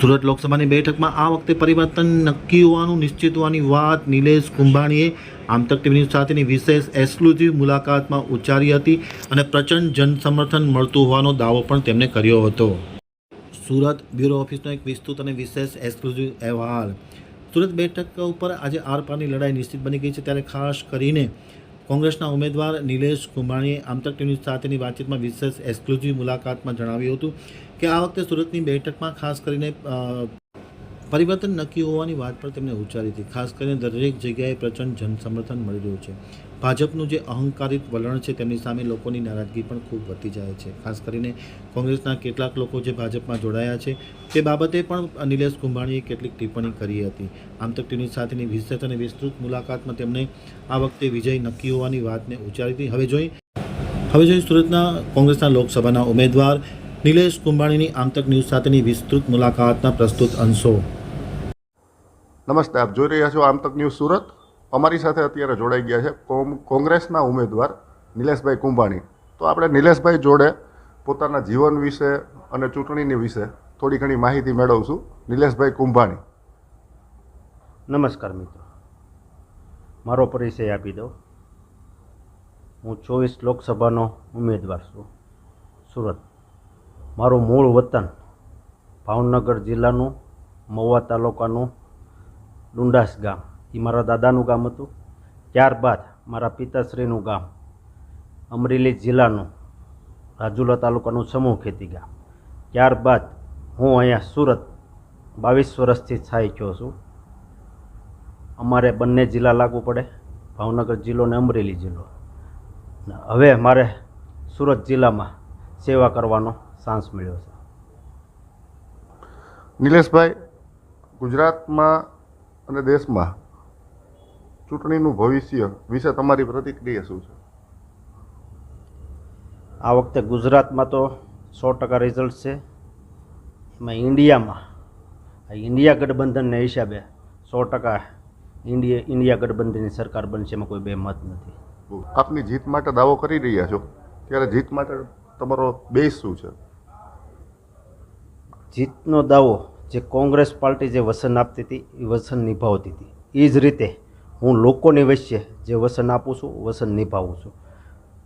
સુરત લોકસભાની બેઠકમાં આ વખતે પરિવર્તન નક્કી હોવાનું નિશ્ચિત હોવાની વાત નિલેશ કુંભાણીએ આમતક ટીવી ન્યૂઝ સાથેની વિશેષ એક્સક્લુઝિવ મુલાકાતમાં ઉચ્ચારી હતી અને પ્રચંડ જનસમર્થન મળતું હોવાનો દાવો પણ તેમણે કર્યો હતો. સુરત બ્યુરો ઓફિસનો એક વિસ્તૃત અને વિશેષ એક્સક્લુઝિવ અહેવાલ. સુરત બેઠક ઉપર આજે આરપારની લડાઈ નિશ્ચિત બની ગઈ છે ત્યારે ખાસ કરીને કોંગ્રેસના ઉમેદવાર નિલેશ કુંભાણીએ આમતક ટીવી સાથેની વાતચીતમાં વિશેષ એક્સક્લુઝિવ મુલાકાતમાં જણાવ્યું હતું કે આ વખતે સુરતની બેઠકમાં ખાસ કરીને પરિવર્તન નક્કી હોવાની વાત પણ તેમણે ઉચ્ચારી હતી. ખાસ કરીને દરેક જગ્યાએ પ્રચંડ જનસમર્થન મળી રહ્યું છે. ભાજપનું જે અહંકારિત વલણ છે તેમની સામે લોકોની નારાજગી પણ ખૂબ વધતી જાય છે. ખાસ કરીને કોંગ્રેસના કેટલાક લોકો જે ભાજપમાં જોડાયા છે, તે બાબતે પણ નિલેશ કુંભાણીએ કેટલીક ટિપ્પણી કરી હતી. આમ તો ટીવી સાથેની વિસ્તૃત અને વિસ્તૃત મુલાકાતમાં તેમણે આ વખતે વિજય નક્કી હોવાની વાતને ઉચ્ચારી હતી. હવે જોઈ હવે જોઈ સુરતના કોંગ્રેસના લોકસભાના ઉમેદવાર નિલેશ કુંભાણીની આમતક ન્યૂઝ સાથેની વિસ્તૃત મુલાકાતના પ્રસ્તુત અંશો. નમસ્તે આપ જોઈ રહ્યા છો આમતક ન્યૂઝ સુરત. અમારી સાથે અત્યારે જોડાઈ ગયા છે કોમ- કોંગ્રેસના ઉમેદવાર નિલેશભાઈ કુંભાણી. તો આપણે નિલેશભાઈ જોડે પોતાના જીવન વિશે અને ચૂંટણીની વિશે થોડી ઘણી માહિતી મેળવશું. નિલેશભાઈ કુંભાણી. નમસ્કાર મિત્રો. મારો પરિચય આપી દઉં. હું ચોવીસ લોકસભાનો ઉમેદવાર છું સુરત. મારું મૂળ વતન ભાવનગર જિલ્લાનું મહુવા તાલુકાનું ડુંડાસ ગામ. એ મારા દાદાનું ગામ હતું. ત્યારબાદ મારા પિતાશ્રીનું ગામ, અમરેલી જિલ્લાનું રાજુલા તાલુકાનું સમૂહ ખેતી ગામ. ત્યારબાદ હું અહીંયા સુરત બાવીસ વર્ષથી સ્થાયી થયો છું. અમારે બંને જિલ્લા લાગુ પડે, ભાવનગર જિલ્લો ને અમરેલી જિલ્લો. હવે મારે સુરત જિલ્લામાં સેવા કરવાનો ચાન્સ મળ્યો છે. નિલેશભાઈ ગુજરાતમાં અને દેશમાં ચૂંટણીનું ભવિષ્ય વિશે તમારી પ્રતિક્રિયા શું છે? આ વખતે ગુજરાતમાં તો સો ટકા રિઝલ્ટ છે. એમાં ઇન્ડિયામાં આ ઇન્ડિયા ગઠબંધનને હિસાબે સો ટકા ઇન્ડિયા ઇન્ડિયા ગઠબંધનની સરકાર બનશે એમાં કોઈ બે મત નથી. આપની જીત માટે દાવો કરી રહ્યા છો. ત્યારે જીત માટે તમારો બેઝ શું છે? જીતનો દાવો જે કોંગ્રેસ પાર્ટી જે વસન આપતી હતી, એ વસન નિભાવતી હતી. એ જ રીતે હું લોકોની વચ્ચે જે વસન આપું છું, વસન નિભાવું છું.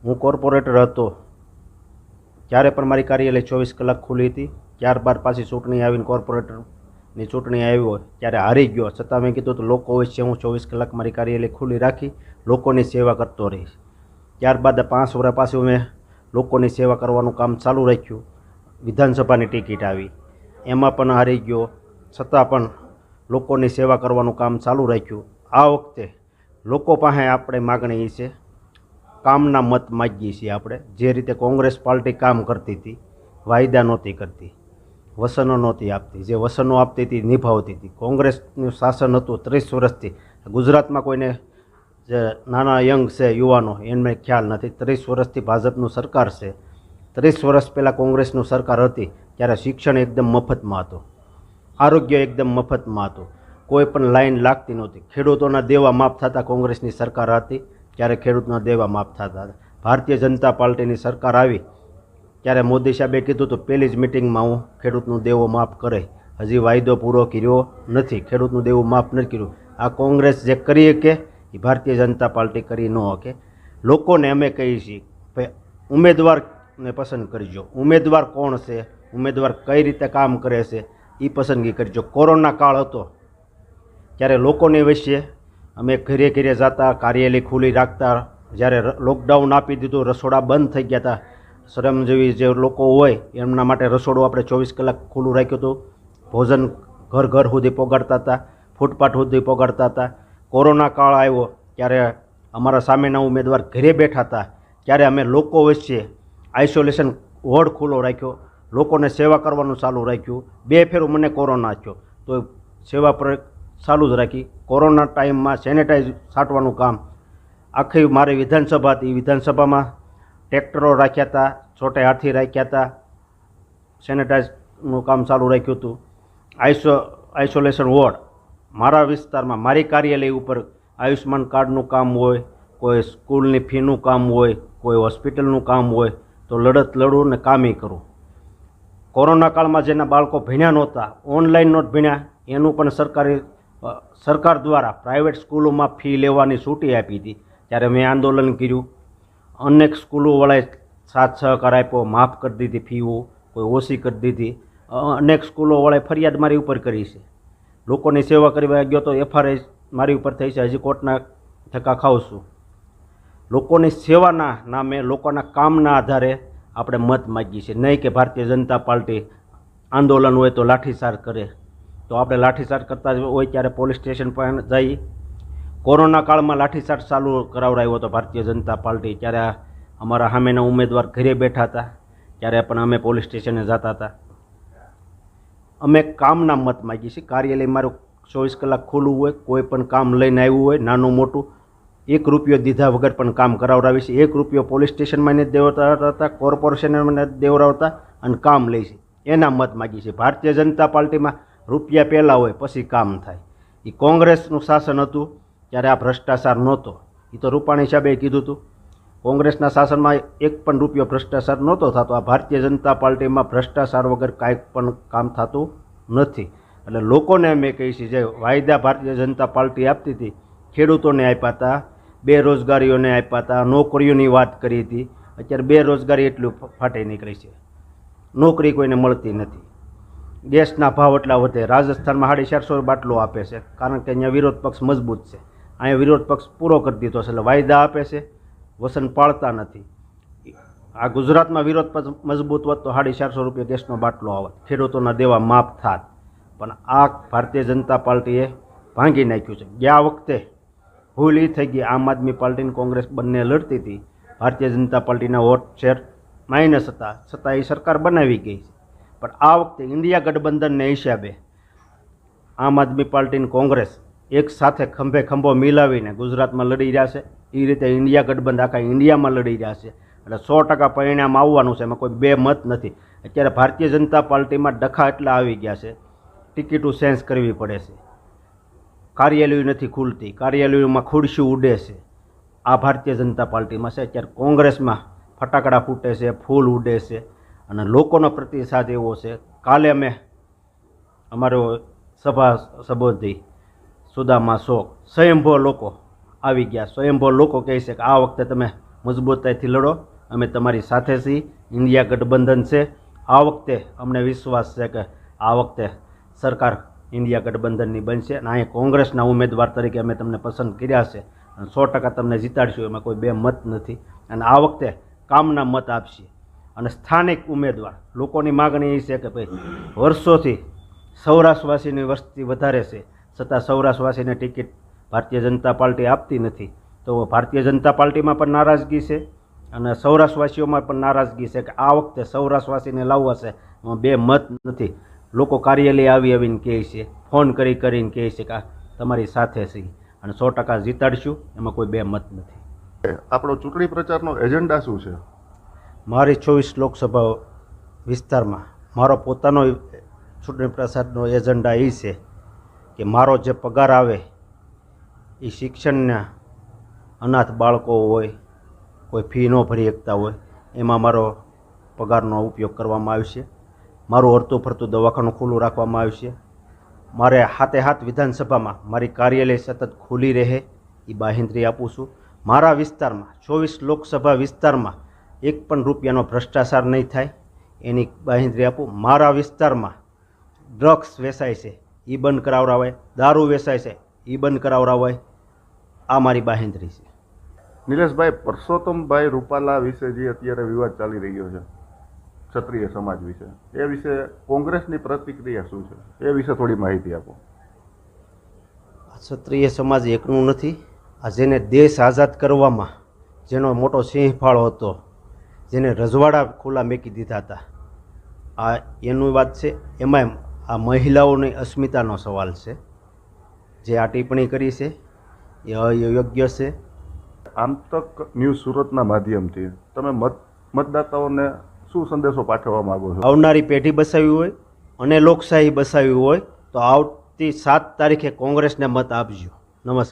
હું કોર્પોરેટર હતો. ત્યારે પણ મારી કાર્યાલય ચોવીસ કલાક ખુલ્લી હતી ત્યારબાદ પાછી ચૂંટણી આવીને કોર્પોરેટરની ચૂંટણી આવી હોય ત્યારે હારી ગયો. છતાં મેં કીધું તો લોકો વચ્ચે હું ચોવીસ કલાક મારી કાર્યાલય ખુલ્લી રાખી, લોકોની સેવા કરતો રહીશ. ત્યારબાદ પાંચ વર્ષ પાછું મેં લોકોની સેવા કરવાનું કામ ચાલુ રાખ્યું. વિધાનસભાની ટિકિટ આવી. એમાં પણ હારી ગયો. છતાં પણ લોકોની સેવા કરવાનું કામ ચાલુ રાખ્યું. આ વખતે લોકો પાસે આપણે માગણી એ છે, કામના મત માગીએ છીએ આપણે. જે રીતે કોંગ્રેસ પાર્ટી કામ કરતી હતી, વાયદા નહોતી કરતી, વસનો નહોતી આપતી. જે વસનો આપતી હતી નિભાવતી હતી. કોંગ્રેસનું શાસન હતું ત્રીસ વર્ષથી. ગુજરાતમાં કોઈને જે નાના યંગ છે, યુવાનો, એમને ખ્યાલ નથી. ત્રીસ વર્ષથી ભાજપનું સરકાર છે. ત્રીસ વર્ષ પહેલાં કોંગ્રેસનું સરકાર હતી. ત્યારે શિક્ષણ એકદમ મફતમાં હતું. આરોગ્ય એકદમ મફતમાં હતું. કોઈ પણ લાઈન લાગતી નહોતી. ખેડૂતોના દેવા માફ થતા કોંગ્રેસની સરકાર હતી, ત્યારે ખેડૂતના દેવા માફ થતા હતા. ભારતીય જનતા પાર્ટીની સરકાર આવી, ત્યારે મોદી સાહેબે કીધું તો પહેલી જ મિટિંગમાં હું ખેડૂતનું દેવો માફ કરે. હજી વાયદો પૂરો કર્યો નથી. ખેડૂતનું દેવું માફ નથી કર્યું. આ કોંગ્રેસ જે કરી શકે એ ભારતીય જનતા પાર્ટી કરી ન શકે. લોકોને અમે કહીએ છીએ, ભાઈ, ઉમેદવારને પસંદ કરજો. ઉમેદવાર કોણ છે? ઉમેદવાર કઈ રીતે કામ કરે છે એ પસંદગી કરજો. કોરોના કાળ હતો, ત્યારે લોકોની વચ્ચે અમે ઘરે ઘરે જતા, કાર્યાલય ખુલ્લી રાખતા, જ્યારે લોકડાઉન આપી દીધું, રસોડા બંધ થઈ ગયા હતા શ્રમજીવી જે લોકો હોય, એમના માટે રસોડું આપણે ચોવીસ કલાક ખુલ્લું રાખ્યું હતું. ભોજન ઘર ઘર સુધી પોગાડતા હતા, ફૂટપાથ સુધી પોગાડતા હતા. કોરોના કાળ આવ્યો, ત્યારે અમારા સામેના ઉમેદવાર ઘરે બેઠા હતા. ત્યારે અમે લોકો વચ્ચે આઇસોલેશન વોર્ડ ખુલ્લો રાખ્યો. લોકોને સેવા કરવાનું ચાલુ રાખ્યું. બે ફેરું મને કોરોના થયો. તો સેવા પર ચાલુ જ રાખી. કોરોના ટાઈમમાં સેનેટાઈઝ છાંટવાનું કામ આખી મારી વિધાનસભા હતી. વિધાનસભામાં ટ્રેક્ટરો રાખ્યા હતા છોટે હાથી રાખ્યા હતા. સેનેટાઈઝનું કામ ચાલુ રાખ્યું હતું. Iso isolation ward. મારા વિસ્તારમાં મારી કાર્યાલય ઉપર આયુષ્માન કાર્ડનું કામ હોય, કોઈ સ્કૂલની ફીનું કામ હોય, કોઈ હોસ્પિટલનું કામ હોય, તો લડત લડું ને કામે કરું. કોરોના કાળમાં જેના બાળકો ભણ્યા નહોતા, ઓનલાઈન નોટ ભણ્યા, એનું પણ સરકારી સરકાર દ્વારા પ્રાઇવેટ સ્કૂલોમાં ફી લેવાની છૂટી આપી હતી. ત્યારે મેં આંદોલન કર્યું. અનેક સ્કૂલોવાળાએ સાથ સહકાર આપ્યો, માફ કરી દીધી ફીઓ, કોઈ ઓછી કરી દીધી. અનેક સ્કૂલોવાળાએ ફરિયાદ મારી ઉપર કરી છે. લોકોની સેવા કરવા ગયો તો એફઆરઆઈ મારી ઉપર થઈ છે. હજી કોર્ટના ધક્કા ખાઉં છું. લોકોની સેવાના નામે, લોકોના કામના આધારે આપણે મત માગીએ છીએ. નહીં કે ભારતીય જનતા પાર્ટી આંદોલન હોય તો લાઠીચાર્જ કરે. તો આપણે લાઠીચાર્જ કરતા હોય ત્યારે પોલીસ સ્ટેશન પર જઈ કોરોના કાળમાં લાઠીચાર્જ ચાલુ કરાવડાવ્યો હતો ભારતીય જનતા પાર્ટી. ત્યારે અમારા સામેના ઉમેદવાર ઘરે બેઠા હતા. ત્યારે પણ અમે પોલીસ સ્ટેશને જતા હતા. અમે કામના મત માગીએ છીએ. કાર્યાલય મારું ચોવીસ કલાક ખુલ્લું હોય, કોઈ પણ કામ લઈને આવ્યું હોય, નાનું મોટું એક રૂપિયો દીધા વગર પણ કામ કરાવડાવે છે. એક રૂપિયો પોલીસ સ્ટેશનમાં નથી હતા કોર્પોરેશનમાં નથી દેવડાવતા અને કામ લે છે. એના મત માગી છે. ભારતીય જનતા પાર્ટીમાં રૂપિયા પહેલાં હોય પછી કામ થાય. એ કોંગ્રેસનું શાસન હતું ત્યારે આ ભ્રષ્ટાચાર નહોતો. એ તો રૂપાણી સાહેબે કીધું હતું. કોંગ્રેસના શાસનમાં એક પણ રૂપિયો ભ્રષ્ટાચાર નહોતો થતો. આ ભારતીય જનતા પાર્ટીમાં ભ્રષ્ટાચાર વગર કાંઈ પણ કામ થતું નથી. એટલે લોકોને અમે કહીએ છીએ જે વાયદા ભારતીય જનતા પાર્ટી આપતી હતી, ખેડૂતોને આપ્યા હતા બેરોજગારીઓને આપ્યા હતા, નોકરીઓની વાત કરી હતી. અત્યારે બેરોજગારી એટલું ફાટી નીકળી છે. નોકરી કોઈને મળતી નથી. ગેસના ભાવ એટલા વધે. રાજસ્થાનમાં સાડી ચારસો બાટલો આપે છે, કારણ કે અહીંયા વિરોધ પક્ષ મજબૂત છે. અહીંયા વિરોધ પક્ષ પૂરો કરી દીધો છે, એટલે વાયદા આપે છે, વસન પાળતા નથી. આ ગુજરાતમાં વિરોધ પક્ષ મજબૂત હોત તો સાડી ચારસો રૂપિયા ગેસનો બાટલો આવત. ખેડૂતોના દેવા માફ થાત. પણ આ ભારતીય જનતા પાર્ટીએ ભાંગી નાખ્યું છે. ગયા વખતે ભૂલ એ થઈ ગઈ. આમ આદમી પાર્ટી અને કોંગ્રેસ બંને લડતી હતી. ભારતીય જનતા પાર્ટીના વોટ શેર માઇનસ હતા. છતાં એ સરકાર બનાવી ગઈ પણ આ વખતે ઇન્ડિયા ગઠબંધનને હિસાબે આમ આદમી પાર્ટી અને કોંગ્રેસ એક સાથે ખંભે ખંભો મિલાવીને ગુજરાતમાં લડી રહ્યા છે. એ રીતે ઇન્ડિયા ગઠબંધ આખા ઇન્ડિયામાં લડી રહ્યા છે. એટલે સો ટકા પરિણામ આવવાનું છે. એમાં કોઈ બે મત નથી. અત્યારે ભારતીય જનતા પાર્ટીમાં ડખા એટલા આવી ગયા છે. ટિકિટો સેન્સ કરવી પડે છે. કાર્યાલયો નથી ખુલતી, કાર્યાલયોમાં ખુરશી ઉડે છે. આ ભારતીય જનતા પાર્ટીમાં છે. અત્યારે કોંગ્રેસમાં ફટાકડા ફૂટે છે, ફૂલ ઉડે છે અને લોકોનો પ્રતિસાદ એવો છે. કાલે અમે અમારો સભા સંબોધી સુદામા શોક, સ્વયંભો લોકો આવી ગયા. સ્વયંભો લોકો કહે છે કે આ વખતે તમે મજબૂતાઈથી લડો. અમે તમારી સાથે છીએ. ઇન્ડિયા ગઠબંધન છે. આ વખતે અમને વિશ્વાસ છે કે આ વખતે સરકાર ઇન્ડિયા ગઠબંધનની બનશે અને અહીંયા કોંગ્રેસના ઉમેદવાર તરીકે અમે તમને પસંદ કર્યા છે. અને સો ટકા તમને જીતાડશું એમાં કોઈ બે મત નથી. અને આ વખતે કામના મત આપશે. અને સ્થાનિક ઉમેદવાર, લોકોની માગણી એ છે કે ભાઈ, વર્ષોથી સૌરાષ્ટ્રવાસીની વસ્તી વધારે છે. છતાં સૌરાષ્ટ્રવાસીને ટિકિટ ભારતીય જનતા પાર્ટી આપતી નથી. તો ભારતીય જનતા પાર્ટીમાં પણ નારાજગી છે અને સૌરાષ્ટ્રવાસીઓમાં પણ નારાજગી છે કે આ વખતે સૌરાષ્ટ્રવાસીને લાવવા છે. એમાં બે મત નથી. લોકો કાર્યાલય આવી આવીને કહે છે ફોન કરી કરીને કહે છે કે તમારી સાથે છે અને સો ટકા જીતાડશું એમાં કોઈ બે મત નથી. આપણો ચૂંટણી પ્રચારનો એજન્ડા શું છે? મારી ચોવીસ લોકસભા વિસ્તારમાં મારો પોતાનો ચૂંટણી પ્રસારનો એજન્ડા એ છે કે મારો જે પગાર આવે એ શિક્ષણના અનાથ બાળકો હોય કોઈ ફી ન ભરી શકતા હોય એમાં મારો પગારનો ઉપયોગ કરવામાં આવશે મારું હરતું ફરતું દવાખાનું ખુલ્લું રાખવામાં આવશે મારે હાથે હાથ વિધાનસભામાં મારી કાર્યાલય સતત ખુલ્લી રહે એ બાહેંધરી આપું છું. મારા વિસ્તારમાં, ચોવીસ લોકસભા વિસ્તારમાં એક પણ રૂપિયાનો ભ્રષ્ટાચાર નહીં થાય એની બાહેંધરી આપું. મારા વિસ્તારમાં ડ્રગ્સ વેચાય છે એ બંધ કરાવડાવાય દારૂ વેચાય છે એ બંધ કરાવડાવાય આ મારી બાહેંધરી છે. નિલેશભાઈ, પરસોત્તમભાઈ રૂપાલા વિશે જે અત્યારે વિવાદ ચાલી રહ્યો છે ક્ષત્રિય સમાજ વિશે. એ વિશે કોંગ્રેસની પ્રતિક્રિયા શું છે? એ વિશે થોડી માહિતી આપો. આ ક્ષત્રિય સમાજ એકનું નથી. આ જેને દેશ આઝાદ કરવામાં જેનો મોટો સિંહ ફાળો હતો જેને રજવાડા ખુલ્લા મેકી દીધા હતા. આ એનું વાત છે. એમાં આ મહિલાઓની અસ્મિતાનો સવાલ છે. જે આ ટિપ્પણી કરી છે એ અયોગ્ય છે? આમ તક ન્યૂઝ સુરતના માધ્યમથી. તમે મત મતદાતાઓને શું સંદેશો પાઠવવા માગો છો? આવનારી પેઢી બસાવી હોય અને લોકશાહી બસાવી હોય તો આવતી સાત તારીખે કોંગ્રેસને મત આપજો. નમસ્કાર.